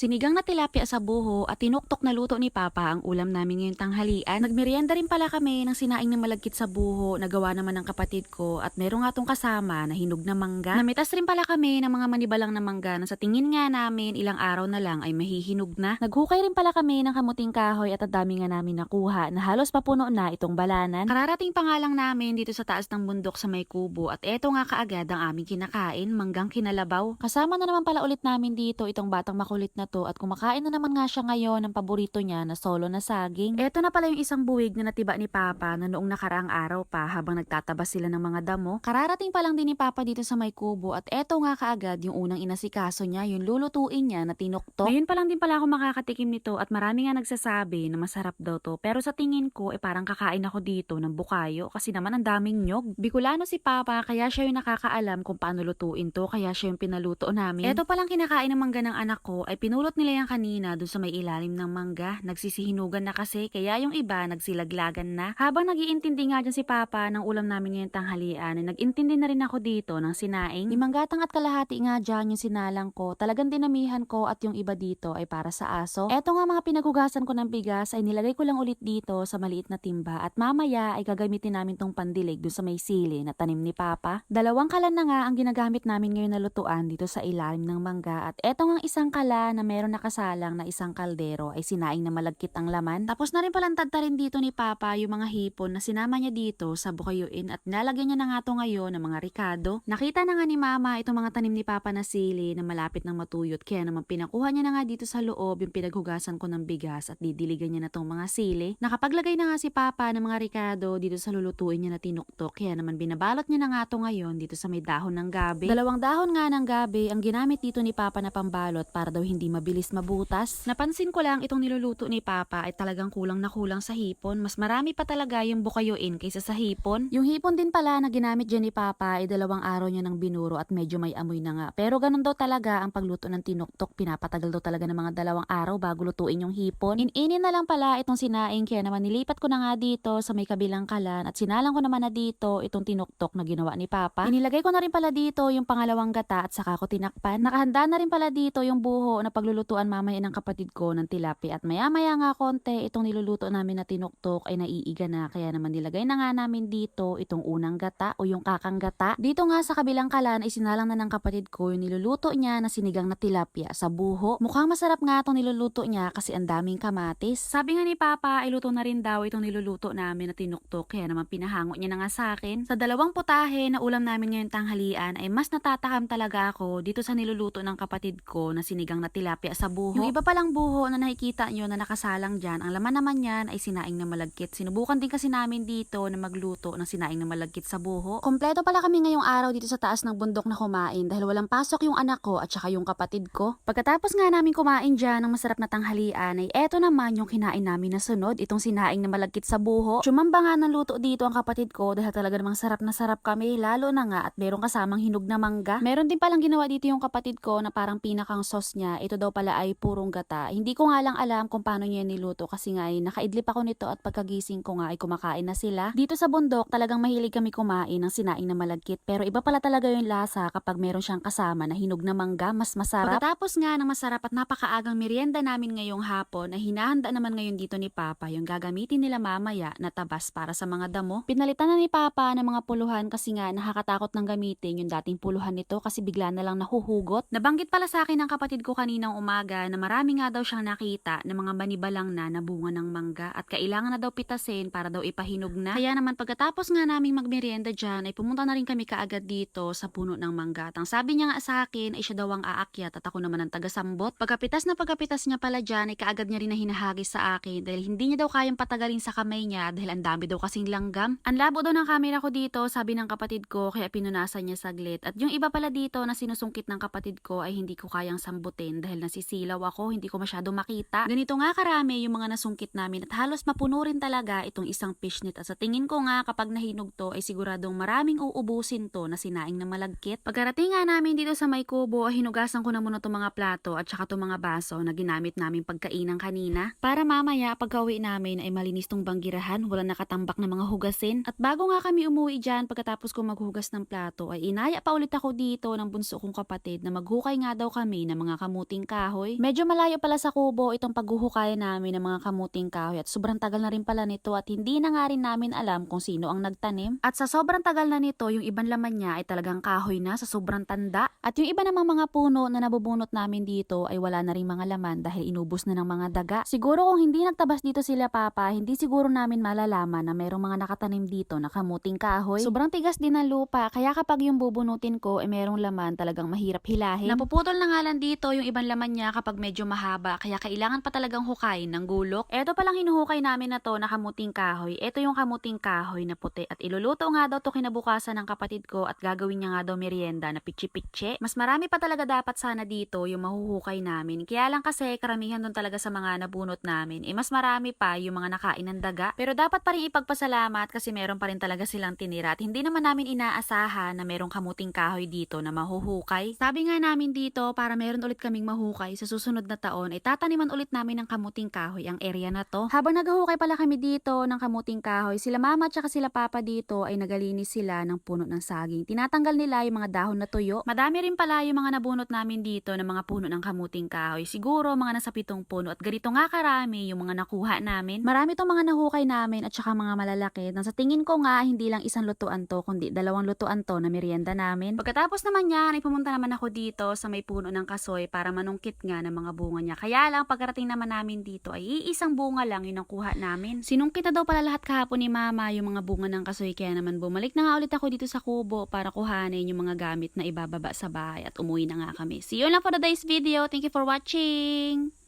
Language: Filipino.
Sinigang na tilapia sa buho at tinuktok na luto ni Papa ang ulam namin ngayong tanghalian. Nagmerienda rin pala kami ng sinaing na malagkit sa buho na gawa naman ng kapatid ko at meron nga tong kasama na hinog na mangga. Namitas rin pala kami ng mga manibalang na mangga na sa tingin nga namin ilang araw na lang ay mahihinog na. Naghukay rin pala kami ng kamuting kahoy at ang dami nga namin nakuha na halos papuno na itong balanan. Kararating pa nga lang namin dito sa taas ng bundok sa may kubo at eto nga kaagad ang aming kinakain, manggang kinalabaw. Kasama na naman pala ulit namin dito itong batang makulit na to at kumakain na naman nga siya ngayon ng paborito niya na solo na saging. Eto na pala yung isang buwig na natiba ni Papa na noong nakaraang araw pa habang nagtatabas sila ng mga damo. Kararating pa lang din ni Papa dito sa may kubo at eto nga kaagad yung unang inasikaso niya, yung lulutuin niya na tinuktok. Ngayon pa lang din pala ako makakatikim nito at marami nga nagsasabi na masarap daw to pero sa tingin ko eh parang kakain ako dito ng bukayo kasi naman ang daming nyog. Bicolano si Papa kaya siya yung nakakaalam kung paano lutuin to kaya siya yung pinaluto namin. Eto palang kinakain ng mangga ng anak ko ay pinulot nila yan kanina doon sa may ilalim ng mangga. Nagsisihinugan na kasi kaya yung iba nagsilaglagan na. Habang nagiintindi nga dyan si Papa ng ulam namin ngayong tanghalian ay nag-intindi na rin ako dito ng sinaing. Limanggatang at kalahati nga dyan yung sinalang ko. Talagang dinamihan ko at yung iba dito ay para sa aso. Eto nga mga pinaghugasan ko ng bigas ay nilagay ko lang ulit dito sa maliit na timba at mamaya ay gagamitin namin tong pandilig doon sa may sili na tanim ni Papa. Dalawang kalan na nga ang ginagamit namin ngayon na lutuan dito sa ilalim ng mangga at eto nga isang kala na meron nakasalang na isang kaldero ay sinaing na malagkit ang laman. Tapos na rin palang tadta rin dito ni Papa yung mga hipon na sinama niya dito sa bukayuin at nalagyan niya na nga to ngayon ng mga ricado. Nakita na nga ni Mama itong mga tanim ni Papa na sili na malapit ng matuyot kaya naman pinakuha niya na nga dito sa loob yung pinaghugasan ko ng bigas at didiligan niya na tong mga sili. Nakapaglagay na nga si Papa ng mga ricado dito sa lulutuin niya na tinuktok kaya naman binabalot niya na nga to ngayon dito sa may dahon ng gabi. Dalawang dahon nga ng gabi ang ginamit dito ni Papa na pambalot para daw hindi mabilis mabutas. Napansin ko lang itong niluluto ni Papa ay talagang kulang na kulang sa hipon. Mas marami pa talaga yung bukayuin kaysa sa hipon. Yung hipon din pala na ginamit dyan ni Papa ay dalawang araw niya ng binuro at medyo may amoy na nga. Pero ganun daw talaga ang pagluto ng tinuktok. Pinapatagal daw talaga ng mga dalawang araw bago lutuin yung hipon. Ininin na lang pala itong sinaing kaya naman nilipat ko na nga dito sa may kabilang kalan at sinalang ko naman na dito itong tinuktok na ginawa ni Papa. Inilagay ko na rin pala dito yung pangalawang gata at saka ko tinakpan. Nakahanda na rin pala dito yung buho na paglulutuan mamaya ng kapatid ko ng tilapia at maya maya nga konti itong niluluto namin na tinuktok ay naiiga na kaya naman nilagay na nga namin dito itong unang gata o yung kakang gata. Dito nga sa kabilang kalan ay sinalang na ng kapatid ko yung niluluto niya na sinigang na tilapia sa buho. Mukhang masarap nga itong niluluto niya kasi ang daming kamatis. Sabi nga ni Papa ay luto na rin daw itong niluluto namin na tinuktok kaya naman pinahango niya na nga sa akin. Sa dalawang putahe na ulam namin ngayong tanghalian ay mas natatakam talaga ako dito sa niluluto ng kapatid ko na sinigang na tilapia sa buho. Yung iba palang buho na nakikita nyo na nakasalang dyan, ang laman naman yan ay sinaing na malagkit. Sinubukan din kasi namin dito na magluto ng sinaing na malagkit sa buho. Kompleto pala kami ngayong araw dito sa taas ng bundok na kumain dahil walang pasok yung anak ko at saka yung kapatid ko. Pagkatapos nga namin kumain dyan ng masarap na tanghalian ay eto naman yung kinain namin na sunod, itong sinaing na malagkit sa buho. Tsumamba nga ng luto dito ang kapatid ko dahil talaga namang sarap na sarap kami lalo na nga at merong kasamang hinog na mangga. Meron din palang ginawa dito yung kapatid ko na parang pinakang sauce niya. Ito daw pala ay purong gata. Hindi ko nga lang alam kung paano niya niluto kasi nga ay nakaidlip ako nito at pagkagising ko nga ay kumakain na sila. Dito sa bundok talagang mahilig kami kumain ng sinaing na malagkit pero iba pala talaga yung lasa kapag meron siyang kasama na hinog na mangga mas masarap. Pagkatapos nga ng masarap at napakaagang merienda namin ngayong hapon ay hinahanda naman ngayon dito ni Papa yung gagamitin nila mamaya na tabas para sa mga damo. Pinalitan na ni Papa ng mga puluhan kasi nga nakakatakot ng gamitin yung dating puluhan nito kasi bigla na lang nahuhugot. Nabanggit pala sa akin ng kapatid ko kaninang umaga na marami nga daw siyang nakita ng mga banibalang na na bunga ng mangga at kailangan na daw pitasin para daw ipahinog na. Kaya naman pagkatapos nga naming magmerienda dyan ay pumunta na rin kami kaagad dito sa puno ng mangga. At ang sabi niya nga sa akin ay siya daw ang aakyat at ako naman ang tagasambot. Pagkapitas na pagkapitas niya pala dyan ay kaagad niya rin na hinahagis sa akin dahil hindi niya daw kayang patagalin sa kamay niya dahil ang dami daw kasing langgam. Ang labo daw ng camera ko dito sabi ng kapatid ko kaya pinunasan niya saglit. At yung iba pala dito na sinusungkit ng kapatid ko ay hindi ko kayang sambutin dahil nasisilaw ako, hindi ko masyado makita. Ganito nga karami yung mga nasungkit namin at halos mapuno rin talaga itong isang fishnet. At sa tingin ko nga kapag nahinog to ay siguradong maraming uubusin to na sinaing na malagkit. Pagkarating nga namin dito sa may kubo hinugasan ko na muna itong mga plato at saka itong mga baso na ginamit namin pagkainan kanina. Para mamaya pagka-uwi namin ay malinis tong banggirahan, wala nakatambak na mga hugasin. At bago nga kami umuwi dyan pagkatapos ko maghugas ng plato ay inaya pa ulit ako dito ng bunso kong kapatid na maghukay nga daw kami ng mga kamuting kahoy. Medyo malayo pala sa kubo itong paghuhukay namin ng mga kamuting kahoy at sobrang tagal na rin pala nito at hindi na nga rin namin alam kung sino ang nagtanim. At sa sobrang tagal na nito, yung ibang laman niya ay talagang kahoy na sa sobrang tanda. At yung iba namang mga puno na nabubunot namin dito ay wala na rin mga laman dahil inubos na ng mga daga. Siguro kung hindi nagtabas dito sila papa, hindi siguro namin malalaman na merong mga nakatanim dito na kamuting kahoy. Sobrang tigas din ng lupa, kaya kapag yung bubunutin ko ay merong laman talagang mahirap hilahin. Napuputol na nga lang dito yung ibang laman niya kapag medyo mahaba, kaya kailangan pa talagang hukayin ng gulok. Eto palang hinuhukay namin na to na kamuting kahoy. Eto yung kamuting kahoy na puti at iluluto nga daw to kinabukasan ng kapatid ko at gagawin niya nga daw merienda na pitchi-pitche. Mas marami pa talaga dapat sana dito yung mahuhukay namin. Kaya lang kasi karamihan doon talaga sa mga nabunot namin. Eh mas marami pa yung mga nakain ng daga. Pero dapat pa rin ipagpasalamat kasi meron pa rin talaga silang tinira at hindi naman namin inaasahan na merong kamuting kahoy dito na mahuhukay. Sabi nga namin dito para meron ulit kaming mahukay sa susunod na taon ay tataniman ulit namin ng kamuting kahoy ang area na to. Habang naghahukay pala kami dito ng kamuting kahoy, sila mama at saka sila papa dito ay nagalinis sila ng puno ng saging. Tinatanggal nila yung mga dahon na tuyo. Madami rin pala yung mga nabunot namin dito ng mga puno ng kamuting kahoy. Siguro mga nasa pitong puno at ganito nga karami yung mga nakuha namin. Marami tong mga nahukay namin at saka mga malalaki. Nang sa tingin ko nga hindi lang isang lutuan to kundi dalawang lutuan to na merienda namin. Pagkatapos naman yan ay pumunta naman ako dito sa may puno ng kasoy para manungkit nga ng mga bunga niya. Kaya lang pagkarating naman namin dito ay iisang bunga lang yung nakuha namin. Sinungkit na daw pala lahat kahapon ni mama yung mga bunga ng kasoy kaya naman bumalik na nga ulit ako dito sa kubo para kuhanin yung mga gamit na ibababa sa bahay at umuwi na nga kami. See you lang for today's video. Thank you for watching!